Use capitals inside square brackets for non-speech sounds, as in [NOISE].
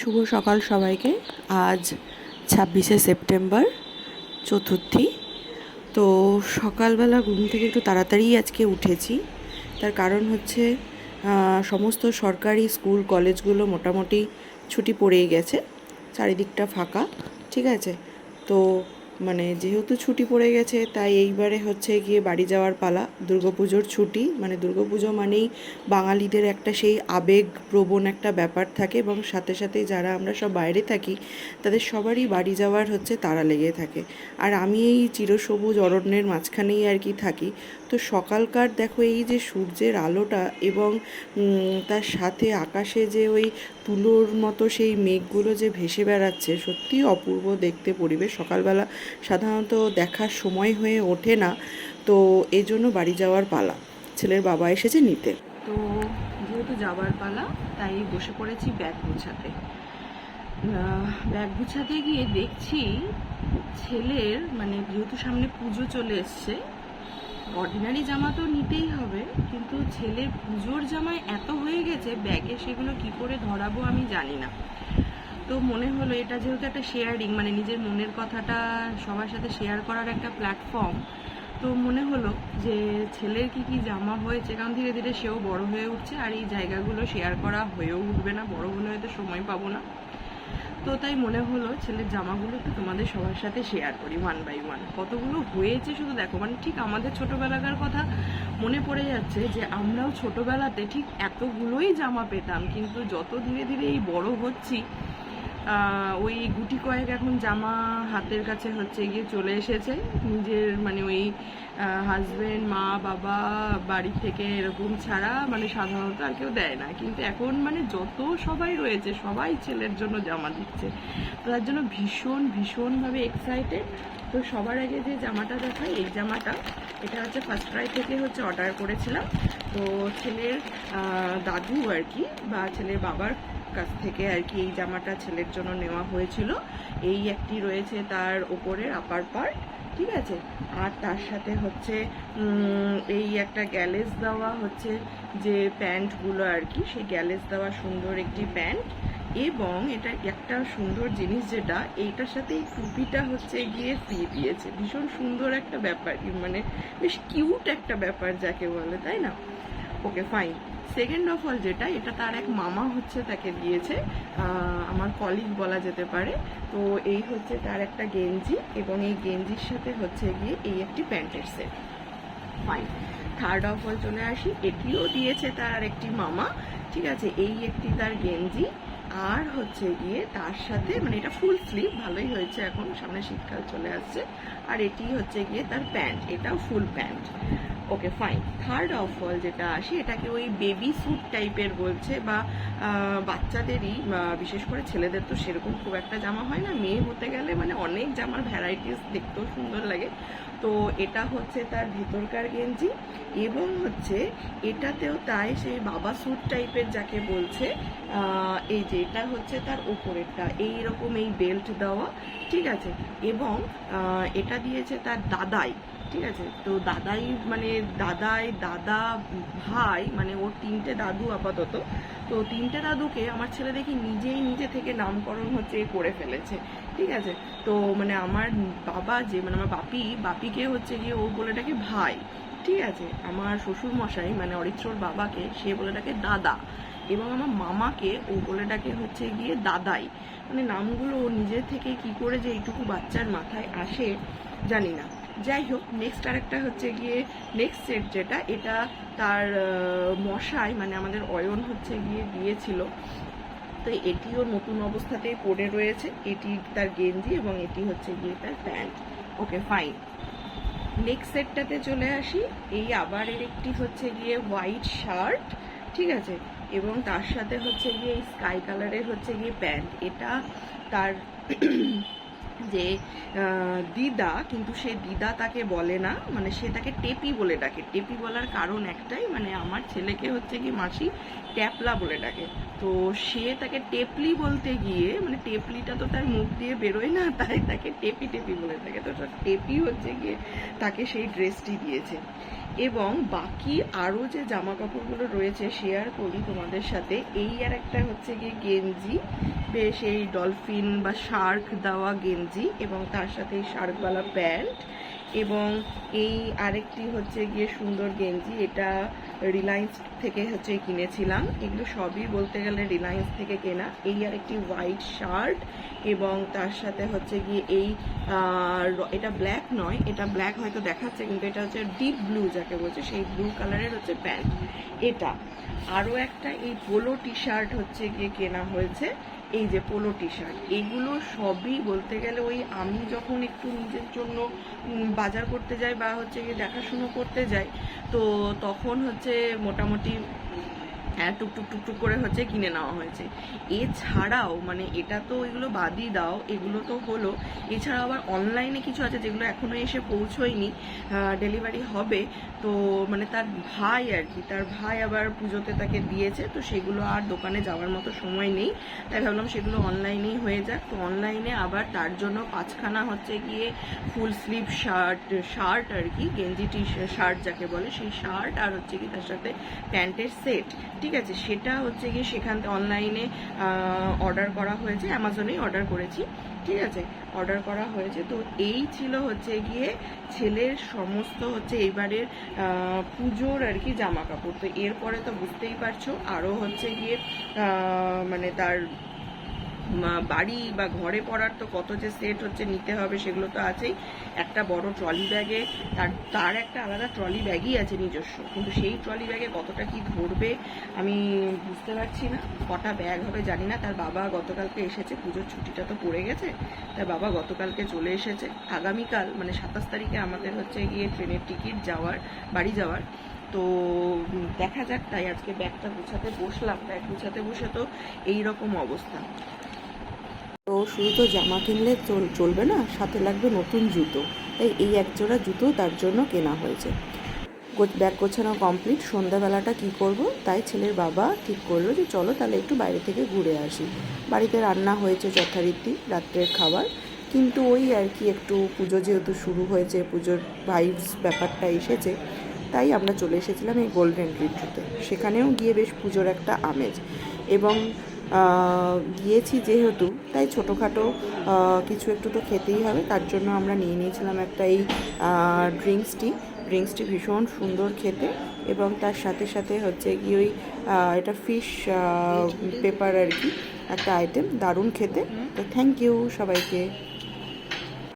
শুভ সকাল সবাইকে। আজ ছাব্বিশে সেপ্টেম্বর, চতুর্থী। তো সকালবেলা ঘুম থেকে একটু তাড়াতাড়ি আজকে উঠেছি। তার কারণ হচ্ছে সমস্ত সরকারি স্কুল, কলেজগুলো মোটামুটি ছুটি পড়েই গেছে। চারিদিকটা ফাঁকা, ঠিক আছে? তো মানে যেহেতু ছুটি পড়ে গেছে, তাই এইবারে হচ্ছে গিয়ে বাড়ি যাওয়ার পালা। দুর্গাপুজোর ছুটি মানে দুর্গাপুজো মানেই বাঙালিদের একটা সেই আবেগ প্রবণ একটা ব্যাপার থাকে এবং সাথে সাথে যারা আমরা সব বাইরে থাকি, তাদের সবারই বাড়ি যাওয়ার হচ্ছে তারা লেগে থাকে। আর আমি এই চিরসবুজ অরণ্যের মাঝখানেই আর কি থাকি। তো সকালকার দেখো এই যে সূর্যের আলোটা এবং তার সাথে আকাশে যে ওই তুলোর মতো সেই মেঘগুলো যে ভেসে বেড়াচ্ছে, সত্যিই অপূর্ব দেখতে পরিবেশ। সকালবেলা সাধারণত দেখার সময় হয়ে ওঠে না, তো এই জন্য বাড়ি যাওয়ার পালা। ছেলের বাবা এসেছে নিতে। তো যেহেতু যাওয়ার পালা, তাই বসে পড়েছি ব্যাগ গুছাতে। ব্যাগ গুছাতে গিয়ে দেখছি ছেলের মানে যেহেতু সামনে পুজো চলে এসছে অর্ডিনারি জামা তো নিতেই হবে, কিন্তু ছেলের পুজোর জামায় এত হয়ে গেছে, ব্যাগে সেগুলো কি করে ধরাবো আমি জানি না। তো মনে হলো এটা যেহেতু একটা শেয়ারিং মানে নিজের মনের কথাটা সবার সাথে শেয়ার করার একটা প্ল্যাটফর্ম তো মনে হলো যে ছেলের কি কি জামা হয়েছে, কারণ ধীরে ধীরে সেও বড় হয়ে উঠছে আর এই জায়গাগুলো শেয়ার করা হয়েও উঠবে না, বড় হলে হয়তো সময় পাবো না। তো তাই মনে হলো ছেলের জামাগুলো একটু তোমাদের সবার সাথে শেয়ার করি ওয়ান বাই ওয়ান কতগুলো হয়েছে শুধু দেখো মানে ঠিক আমাদের ছোটবেলাকার কথা মনে পড়ে যাচ্ছে যে আমরাও ছোটবেলাতে ঠিক এতগুলোই জামা পেতাম, কিন্তু যত ধীরে ধীরে এই বড় হচ্ছি ওই গুটি কয়েক এখন জামা হাতের কাছে হচ্ছে গিয়ে চলে এসেছে। নিজের মানে ওই হাজবেন্ড মা, বাবা, বাড়ি থেকে এরকম ছাড়া মানে সাধারণত আর কেউ দেয় না। কিন্তু এখন মানে যত সবাই রয়েছে, সবাই ছেলের জন্য জামা দিচ্ছে। তো তার জন্য ভীষণ, ভীষণভাবে এক্সাইটেড তো সবার আগে যে জামাটা দেখাই, এই জামাটা এটা হচ্ছে ফার্স্ট ক্রাই থেকে হচ্ছে অর্ডার করেছিলাম। তো ছেলের দাদু আর কি বা ছেলের বাবার কাছ থেকে আর কি এই জামাটা ছেলের জন্য নেওয়া হয়েছিল। এই একটি রয়েছে তার ওপরের আপার পার্ট ঠিক আছে? আর তার সাথে হচ্ছে এই একটা গ্যালেজ দেওয়া হচ্ছে যে প্যান্টগুলো আর কি। সেই গ্যালেজ দেওয়া সুন্দর একটি প্যান্ট। এবং এটা একটা সুন্দর জিনিস যেটা, এইটার সাথে এই টুপিটা হচ্ছে গিয়ে ফ্রি দিয়েছে। ভীষণ সুন্দর একটা ব্যাপার মানে বেশ কিউট একটা ব্যাপার যাকে বলে, তাই না? Okay, fine. Second of all যেটা, এটা তার এক মামা হচ্ছে তাকে দিয়েছে আমার কলিগ বলা যেতে পারে। তো এই হচ্ছে তার একটা গেঞ্জি এবং এই গেঞ্জির সাথে হচ্ছে গিয়ে এই একটি প্যান্টের set. Fine. Third of all চলে আসি, এটিও দিয়েছে তার আর একটি মামা, ঠিক আছে? এই একটি তার গেঞ্জি। আর হচ্ছে গিয়ে তার সাথে মানে এটা ফুল স্লিভ ভালোই হয়েছে এখন, সামনে শীতকাল চলে আসছে। আর এটি হচ্ছে গিয়ে তার প্যান্ট এটাও full pant okay fine third of all যেটা আসে, এটাকে ওই বেবি স্যুট টাইপের বলছে বা বাচ্চাদেরই বিশেষ করে ছেলেদের তো সেরকম খুব একটা জামা হয় না। মেয়ে হতে গেলে মানে অনেক জামার ভ্যারাইটিস দেখতেও সুন্দর লাগে। তো এটা হচ্ছে তার ভেতরকার গেঞ্জি এবং হচ্ছে এটাতেও তাই সেই বাবা স্যুট টাইপের যাকে বলছে এই যে এটা হচ্ছে তার ওপরেরটা। এইরকম এই বেল্ট দেওয়া, ঠিক আছে? এবং এটা দিয়েছে তার দাদাই। ঠিক আছে? তো দাদাই মানে দাদাই, দাদা, ভাই মানে ওর তিনটে দাদু আপাতত। তো তিনটে দাদুকে আমার ছেলে দেখি নিজেই নিজে থেকে নামকরণ হচ্ছে করে ফেলেছে। ঠিক আছে? তো মানে আমার বাবা যে মানে আমার বাপি, বাপিকে হচ্ছে গিয়ে ও বলে ডাকে ভাই। ঠিক আছে? আমার শ্বশুর মশাই মানে অরিত্রর বাবাকে, সে বলে ডাকে দাদা। এবং আমার মামাকে ও বলে ডাকে হচ্ছে গিয়ে দাদাই। মানে নামগুলো নিজে থেকে কি করে যে এইটুকু বাচ্চার মাথায় আসে, জানি না। যাই হোক নেক্সট আরেকটা হচ্ছে গিয়ে নেক্সট সেট যেটা, এটা তার মশাই মানে আমাদের অয়ন হচ্ছে গিয়ে দিয়েছিল। তো এটিও নতুন অবস্থাতেই পড়ে রয়েছে। এটি তার গেঞ্জি এবং এটি হচ্ছে গিয়ে তার প্যান্ট। ওকে ফাইন নেক্সট সেটটাতে চলে আসি। এই আবার এর একটি হচ্ছে গিয়ে হোয়াইট শার্ট ঠিক আছে? এবং তার সাথে হচ্ছে গিয়ে স্কাই কালারের হচ্ছে গিয়ে প্যান্ট। এটা তার যে দিদা, কিন্তু সে দিদা তাকে বলে না। মানে সে তাকে টেপি বলে ডাকে। টেপি বলার কারণ একটাই মানে আমার ছেলেকে হচ্ছে কি মাসি ট্যাপলা বলে ডাকে। তো সে তাকে টেপলি বলতে গিয়ে মানে টেপলিটা তো তার মুখ দিয়ে বেরোয় না, [LAUGHS] তাই তাকে টেপি টেপি বলে থাকে। তো টেপি হচ্ছে গিয়ে তাকে সেই ড্রেসটি দিয়েছে। এবং বাকি আরও যে জামা কাপড়গুলো রয়েছে শেয়ার করি তোমাদের সাথে, এই আর একটা হচ্ছে গিয়ে গেঞ্জি, বেশ এই ডলফিন বা শার্ক দেওয়া গেঞ্জি এবং তার সাথে এই শার্কওয়ালা প্যান্ট। এবং এই আরেকটি হচ্ছে গিয়ে সুন্দর গেঞ্জি, এটা রিলায়েন্স থেকে হচ্ছে কিনেছিলাম। এগুলো সবই বলতে গেলে রিলায়েন্স থেকে কেনা। এই আরেকটি হোয়াইট শার্ট এবং তার সাথে হচ্ছে গিয়ে এই এটা ব্ল্যাক নয়, এটা ব্ল্যাক হয়তো দেখাচ্ছে, কিন্তু এটা হচ্ছে ডিপ ব্লু যাকে বলছে, সেই ব্লু কালারের হচ্ছে প্যান্ট এটা। আরও একটা এই পোলো টি শার্ট হচ্ছে গিয়ে কেনা হয়েছে। এই যে পোলো টি শার্ট এগুলো সবই বলতে গেলে ওই আমি যখন একটু নিজের জন্য বাজার করতে যাই বা হচ্ছে দেখাশুনো করতে যাই, তো তখন হচ্ছে মোটামুটি হ্যাঁ টুকটুক টুকটুক করে হচ্ছে কিনে নেওয়া হয়েছে। এছাড়াও মানে এটা তো এগুলো বাদই দাও, এগুলো তো হলো। এছাড়াও আবার অনলাইনে কিছু আছে যেগুলো এখনও এসে পৌঁছয়নি ডেলিভারি হবে। তো মানে তার ভাই আর কি, তার ভাই আবার পুজোতে তাকে দিয়েছে, তো সেগুলো আর দোকানে যাওয়ার মতো সময় নেই। তাই ভাবলাম সেগুলো অনলাইনেই হয়ে যাক। তো অনলাইনে আবার তার জন্য পাঁচখানা হচ্ছে গিয়ে ফুল স্লিভ শার্ট শার্ট আর কি, গেঞ্জি টি শার্ট যাকে বলে, সেই শার্ট আর হচ্ছে কি তার সাথে প্যান্টের সেট ঠিক আছে, সেটা হচ্ছে গিয়ে সেখান থেকে অনলাইনে অর্ডার করা হয়েছে অ্যামাজনেই অর্ডার করেছি, ঠিক আছে? অর্ডার করা হয়েছে, তো এই ছিল হচ্ছে গিয়ে ছেলের সমস্ত হচ্ছে এইবারের পুজোর আর কি জামা কাপড় তো এরপরে তো বুঝতেই পারছ, আরও হচ্ছে গিয়ে মানে তার বাড়ি বা ঘরে পড়ার তো কত যে সেট হচ্ছে, নিতে হবে সেগুলো তো আছেই। একটা বড় ট্রলি ব্যাগে তার তার একটা আলাদা ট্রলি ব্যাগই আছে নিজস্ব। কিন্তু সেই ট্রলি ব্যাগে কতটা কি ধরবে, আমি বুঝতে পারছি না। কটা ব্যাগ হবে জানি না। তার বাবা গতকালকে এসেছে, পুজোর ছুটিটা তো পড়ে গেছে। তার বাবা গতকালকে চলে এসেছে। আগামীকাল মানে সাতাশ তারিখে আমাদের হচ্ছে গিয়ে ট্রেনের টিকিট যাওয়ার, বাড়ি যাওয়ার। তো দেখা যাক, তাই আজকে ব্যাগটা গুছাতে বসলাম। ব্যাগ গুছাতে বসে তো এই রকম অবস্থা। তো শুধু তো জামা কিনলে চল- চলবে না, সাথে লাগবে নতুন জুতো। তাই এই এক জোড়া জুতো তার জন্য কেনা হয়েছে। ব্যাগ গোছানো কমপ্লিট, সন্ধ্যাবেলাটা কি করব? তাই ছেলের বাবা ঠিক করল যে চলো তাহলে একটু বাইরে থেকে ঘুরে আসি। বাড়িতে রান্না হয়েছে যথারীতি, রাত্রের খাবার। কিন্তু ওই আর কি একটু পুজো যেহেতু শুরু হয়েছে, পুজোর ভাইবস ব্যাপারটা এসেছে, তাই আমরা চলে এসেছিলাম এই গোল্ডেন রিট্রিতে সেখানেও গিয়ে বেশ পুজোর একটা আমেজ। এবং গিয়েছি যেহেতু তাই ছোটোখাটো কিছু একটু তো খেতেই হবে। তার জন্য আমরা নিয়ে নিয়েছিলাম একটা এই ড্রিঙ্কসটি ড্রিঙ্কসটি ভীষণ সুন্দর খেতে এবং তার সাথে সাথে হচ্ছে কি ওই এটা ফিশ পেপার আর কি একটা আইটেম দারুণ খেতে। তো থ্যাংক ইউ সবাইকে।